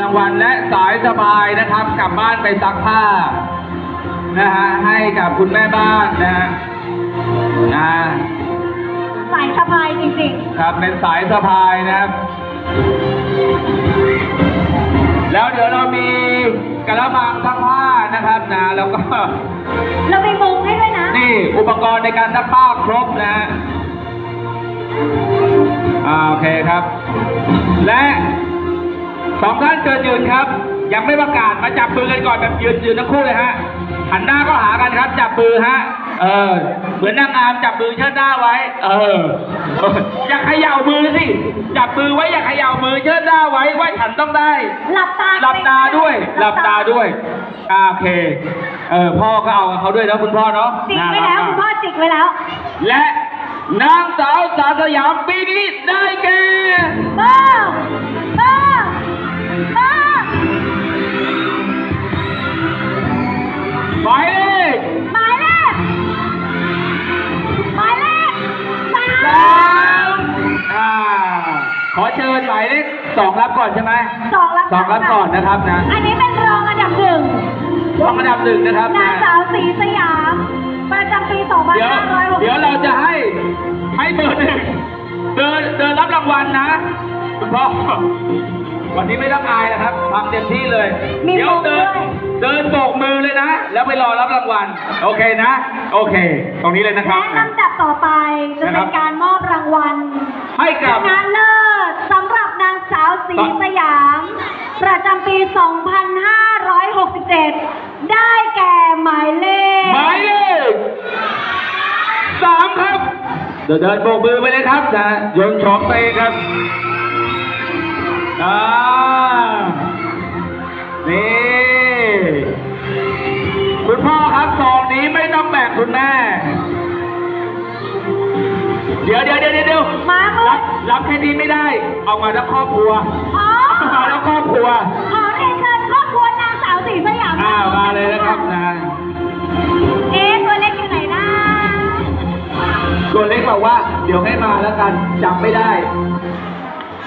รางวัลและสายสบายนะครับ กลับบ้านไปซักผ้านะฮะให้กับคุณแม่บ้านนะฮะนะสายสะพายจริงครับเป็นสายสะพายนะครับ แล้วเดี๋ยวเรามีกระมังซักผ้านะครับนะแล้วก็ ๆ เราไปมุงให้ด้วยนะ นี่อุปกรณ์ในการซักผ้าครบนะฮะอ่าโอเคครับ และส องท่านเชิญยืนครับ ยังไม่ประกาศมาจับมือกันก่อนแบบยืนยืนทั้งคู่เลยฮะหันหน้าก็หากันครับจับมือฮะ เออ เหมือนนางงามจับมือเชิดหน้าไว้ เออ อย่าเขย่ามือสิ จับมือไว้อย่าเขย่ามือเชิดหน้าไว้ว่าฉันต้องได้ หลับตา หลับตาด้วย หลับตาด้วยอ่าโอเค เออพ่อก็เอากับเขาด้วยนะคุณพ่อเนาะจิกน่าไว้รัแล้วกคุณมาพ่อกจิกไว้แล้ว และนางสาวสาสยามปีนี้ได้แก่ ขอเชิญหมายเลขสองรับก่อนใช่ไหมสองรับสองรับก่อนนะครับนะ อันนี้เป็นรองอันดับหนึ่งรองอันดับหนึ่งนะครับนางนะสาวสีสยาม ประจำปีเดี๋ยว2560เดี๋ยวเราจะให้ให้เบอร์หนึ่งเดินเดินรับรางวัลนะคุณพ่อวันนี้ไม่ต้องอายนะครับทำเต็มที่เลยมีเดี๋ยวโบกเดินด้วยเดินโบกมือเลยนะ แล้วไปรอรับรางวัล โอเคนะ โอเค ตรงนี้เลยนะครับและลำดับต่อไปจะนะครัเป็บนการมอบรางวัลให้กับชนะเลิศสำหรับนางสาวสี ต่อ สยาม ประจำปี 2567 ได้แก่หมายเลข หมายเลขสามครับ เดี๋ยวเดินโบกมือไปเลยครับนะโยนชองไปครับอ่านี่คุณพ่อครับซองนี้ไม่ต้องแบ่งคุณแม่ เดี๋ยวเดี๋ยวเดี๋ยวเดี๋ยวมามืรัอบรับแค่นี้ไม่ได้ เอามาทั้งครอบครัว อ๋อ เอามาทั้งครอบ เดี๋ยวให้มาแล้วกันจำไม่ได้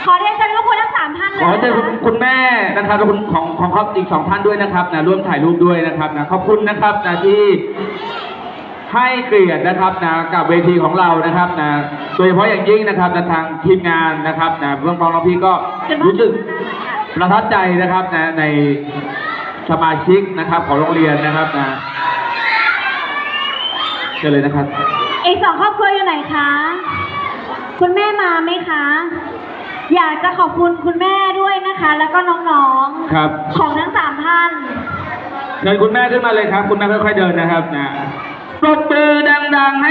ขอเรียนเชิญครอบครัวทั้งสามท่านเลยขอเชิญนะคุณคะคุณแม่นะครับและคุณของของครอบอีกสองท่านด้วยนะครับนะร่วมถ่ายรูปด้วยนะครับนะขอบคุณนะครับนะที่ให้เกียรตินะครับนะกับเวทีของเรานะครับนะโดยเฉพาะอย่างยิ่งนะครับนะทางทีมงานนะครับนะเบื้องต้นน้องพี่ก็รู้สึกประทับใจนะครับนะในสมาชิกนะครับของโรงเรียนนะครับนะเชิญเลยนะครับ อีกสองครอบครัวอยู่ไหนคะ คุณแม่มาไหมคะ อยากจะขอบคุณคุณแม่ด้วยนะคะ แล้วก็น้องครับๆ ของทั้งสามท่าน เชิญคุณแม่ขึ้นมาเลยครับ คุณแม่ค่อยๆเดินนะครับนะปรบมือดังๆให้